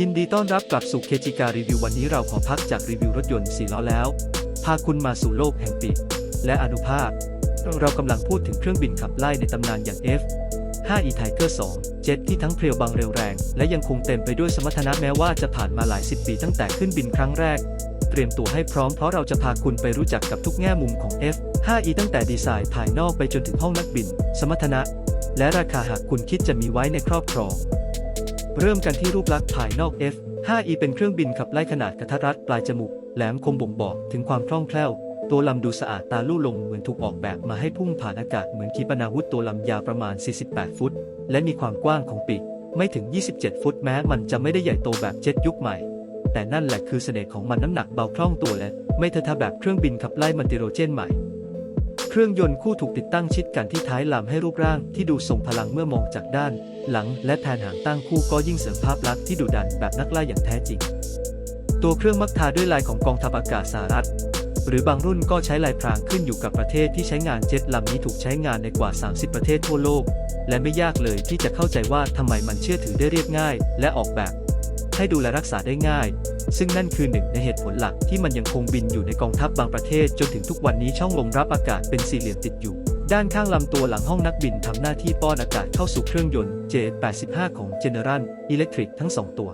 ยินดีต้อนรับกลับสู่เคจิการีวิววันนี้เราขอพักจากรีวิวรถยนต์4ล้อแล้ว พาคุณมาสู่โลกแห่งปีกและอนุภาค เรากำลังพูดถึงเครื่องบินขับไล่ในตำนานอย่าง F 5 e Tiger 2 เจ็ตที่ทั้งเพรียวบางเร็วแรง และยังคงเต็มไปด้วยสมรรถนะแม้ว่าจะผ่านมาหลายสิบปีตั้งแต่ขึ้นบินครั้งแรก เตรียมตัวให้พร้อมเพราะเราจะพาคุณไปรู้จักกับทุกแง่มุมของ F 5 e ตั้งแต่ดีไซน์ภายนอกไปจนถึงห้องนักบิน สมรรถนะ และราคาหากคุณคิดจะมีไว้ในครอบครอง เริ่มกันที่รูปลักษณ์ภายนอก F 5e เป็นเครื่องบินขับไล่ขนาดกระทัดรัดปลายจมูกแหลมคมบ่งบอกถึงความคล่องแคล่ว ตัวลำดูสะอาดตาลู่ลงเหมือนถูกออกแบบมาให้พุ่งผ่านอากาศเหมือนขีปนาวุธตัวลำยาวประมาณ 48 ฟุต และมีความกว้างของปีกไม่ถึง 27 ฟุตแม้มันจะไม่ได้ใหญ่โตแบบเจ็ตยุคใหม่ แต่นั่นแหละคือเสน่ห์ของมันน้ำหนักเบาคล่องตัวและไม่เทอะทะแบบเครื่องบินขับไล่มันติโรเจนใหม่ เครื่องยนต์คู่ถูกติดตั้งชิดกันที่ท้ายลำให้รูปร่างที่ดูทรงพลังเมื่อมองจากด้าน หลังและแผนหางตั้งคู่ก็ยิ่งเสริมภาพลักษณ์ที่ดุดันแบบนักล่าอย่างแท้จริง ตัวเครื่องมักทาด้วยลายของกองทัพอากาศสหรัฐ หรือบางรุ่นก็ใช้ลายพรางขึ้นอยู่กับประเทศที่ใช้งานเจ็ตลำนี้ถูกใช้งานในกว่า 30 ประเทศทั่วโลก และไม่ยากเลยที่จะเข้าใจว่าทำไมมันเชื่อถือได้เรียบง่าย และออกแบบ ให้ดูแลรักษาได้ง่าย ซึ่งนั่นคือหนึ่งในเหตุผลหลักที่มันยังคงบินอยู่ในกองทัพบางประเทศจนถึงทุกวันนี้ช่องลมรับอากาศเป็นสี่เหลี่ยมติดอยู่ ด้านข้างลำตัวหลังห้องนักบินทำหน้าที่ป้อนอากาศเข้าสู่เครื่องยนต์ J85 ของ General Electric ทั้งสองตัว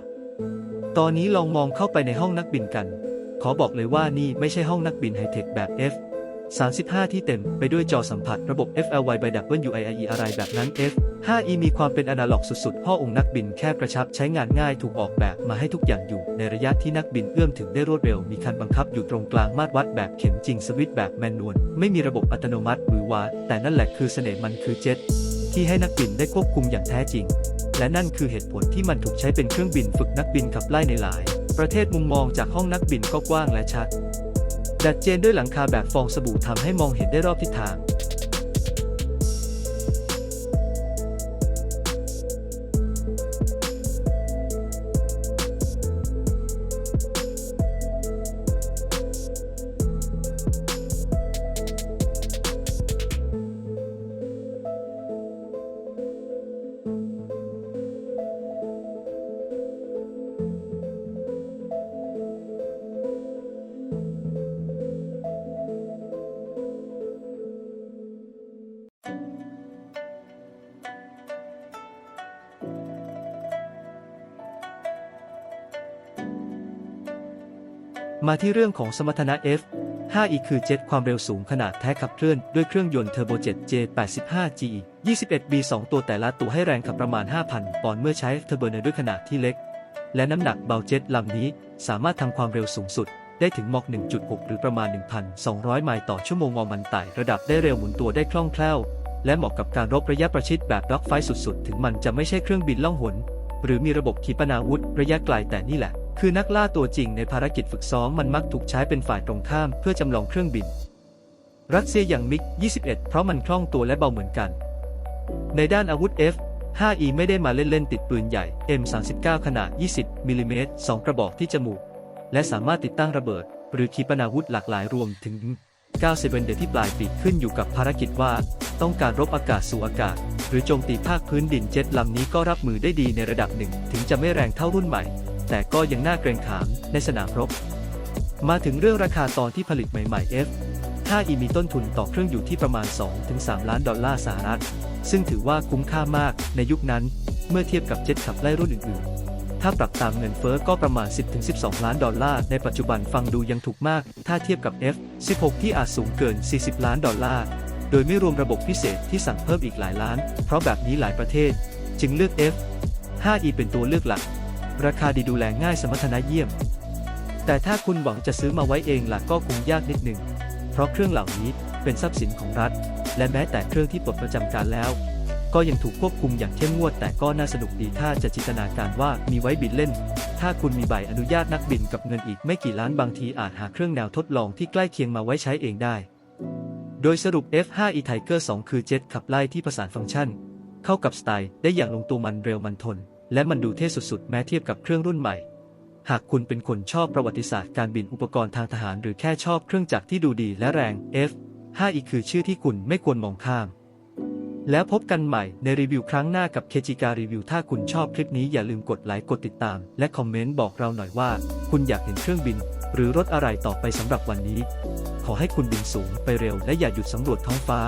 ตอนนี้ลองมองเข้าไปในห้องนักบินกัน ขอบอกเลยว่านี่ไม่ใช่ห้องนักบินไฮเทคแบบ F 35 ที่เต็มไปด้วยจอสัมผัสระบบ FLY by WIIE อะไรแบบนั้น F 5E มีความเป็นอนาล็อกสุดๆห้อองค์นักบินแคบกระชับใช้งานง่ายถูกออกแบบมาให้ทุกอย่างอยู่ ในระยะที่นักบินเอื้อมถึงได้รวดเร็ว มีคันบังคับอยู่ตรงกลางมาตรวัดแบบเข็มจริงสวิตช์แบบแมนนวล ไม่มีระบบอัตโนมัติหรือว่าแต่นั่นแหละคือเสน่ห์มันคือเจ็ตที่ให้นักบินได้ควบคุมอย่างแท้จริง และนั่นคือเหตุผลที่มันถูกใช้เป็นเครื่องบินฝึกนักบินขับไล่ในหลาย ประเทศมุมมองจากห้องนักบินก็กว้างและชัด ดัดเจนด้วยหลังคาแบบฟองสบู่ทำให้มองเห็นได้รอบทิศทาง มาที่เรื่องของสมรรถนะ F 5E คือเจ็ตความเร็วสูงขนาดแท้ขับเคลื่อนด้วยเครื่องยนต์เทอร์โบเจ็ต J85G 21B 2ตัวแต่ละตัวให้แรงขับประมาณ 5,000 ปอนด์เมื่อใช้เทอร์โบเนด้วยขนาดที่เล็ก และน้ำหนักเบาเจ็ตลำนี้สามารถทำความเร็วสูงสุด ได้ถึงมอก 1.6 หรือประมาณ 1,200 ไมล์ต่อชั่วโมงมอมันไต่ระดับได้เร็วหมุนตัวได้คล่องแคล่ว และเหมาะกับการรบระยะประชิดแบบด็อกไฟสุดๆ ถึงมันจะไม่ใช่เครื่องบินล่องหน หรือมีระบบขีปนาวุธระยะไกลแต่นี่แหละ คือนักล่าตัวจริงในภารกิจฝึกซ้อมมันมักถูกใช้เป็นฝ่ายตรงข้ามเพื่อจำลองเครื่องบิน รัสเซียอย่างมิก 21 เพราะมันคล่องตัวและเบาเหมือนกัน ในด้านอาวุธ F 5E ไม่ได้มาเล่นๆติดปืนใหญ่ M39 ขนาด 20มิลลิเมตร2กระบอกที่จมูก และสามารถติดตั้งระเบิด หรือขีปนาวุธหลากหลายรวมถึง9เซเวนเดที่ปลายปีกขึ้นอยู่กับภารกิจว่า ต้องการรบอากาศสู่อากาศ หรือโจมตีภาคพื้นดินเจ็ตลำนี้ก็รับมือได้ดีในระดับหนึ่ง ถึงจะไม่แรงเท่ารุ่นใหม่ แต่ก็ยังน่าเกรงขามในสนามรบ มาถึงเรื่องราคาตอนที่ผลิตใหม่ๆ F 5E มีต้นทุนต่อเครื่องอยู่ที่ประมาณ 2-3 ล้านดอลลาร์สหรัฐ ซึ่งถือว่าคุ้มค่ามากในยุคนั้นเมื่อเทียบกับเจ็ตขับไล่รุ่นอื่นๆ ถ้าปรับตามเงินเฟ้อก็ประมาณ 10-12 ล้านดอลลาร์ในปัจจุบันฟังดูยังถูกมาก ถ้าเทียบกับ F16 ที่อาจสูงเกิน 40 ล้านดอลลาร์ โดยไม่รวมระบบพิเศษที่สั่งเพิ่มอีกหลายล้าน เพราะแบบนี้หลายประเทศ จึงเลือก F 5E เป็นตัวเลือกหลัก ราคาดีดูแลง่ายสมรรถนะเยี่ยม แต่ถ้าคุณหวังจะซื้อมาไว้เองล่ะก็คงยากนิดหนึ่ง เพราะเครื่องเหล่านี้เป็นทรัพย์สินของรัฐ และแม้แต่เครื่องที่ปลดประจำการแล้ว ก็ยังถูกควบคุมอย่างเข้มงวด แต่ก็น่าสนุกดีถ้าจะจินตนาการว่ามีไว้บินเล่น ถ้าคุณมีใบอนุญาตนักบินกับเงินอีกไม่กี่ล้านบางทีอาจหาเครื่องแนวทดลองที่ใกล้เคียงมาไว้ใช้เองได้ โดยสรุป F5E Tiger 2 คือเจ็ตขับไล่ที่ผสานฟังก์ชัน เข้ากับสไตล์ได้อย่างลงตัวมันเร็วมันทน และมันดูเท่สุดๆ แม้เทียบกับเครื่องรุ่นใหม่ หากคุณเป็นคนชอบประวัติศาสตร์การบินอุปกรณ์ทางทหาร หรือแค่ชอบเครื่องจักรที่ดูดีและแรง F 5E คือชื่อที่คุณไม่ควรมองข้าม แล้วพบกันใหม่ในรีวิวครั้งหน้ากับเคจิการีวิวถ้าคุณชอบคลิปนี้อย่าลืมกดไลค์กดติดตาม และคอมเมนต์บอกเราหน่อยว่า คุณอยากเห็นเครื่องบิน หรือรถอะไรต่อไปสำหรับวันนี้ ขอให้คุณบินสูงไปเร็วและอย่าหยุดสำรวจท้องฟ้า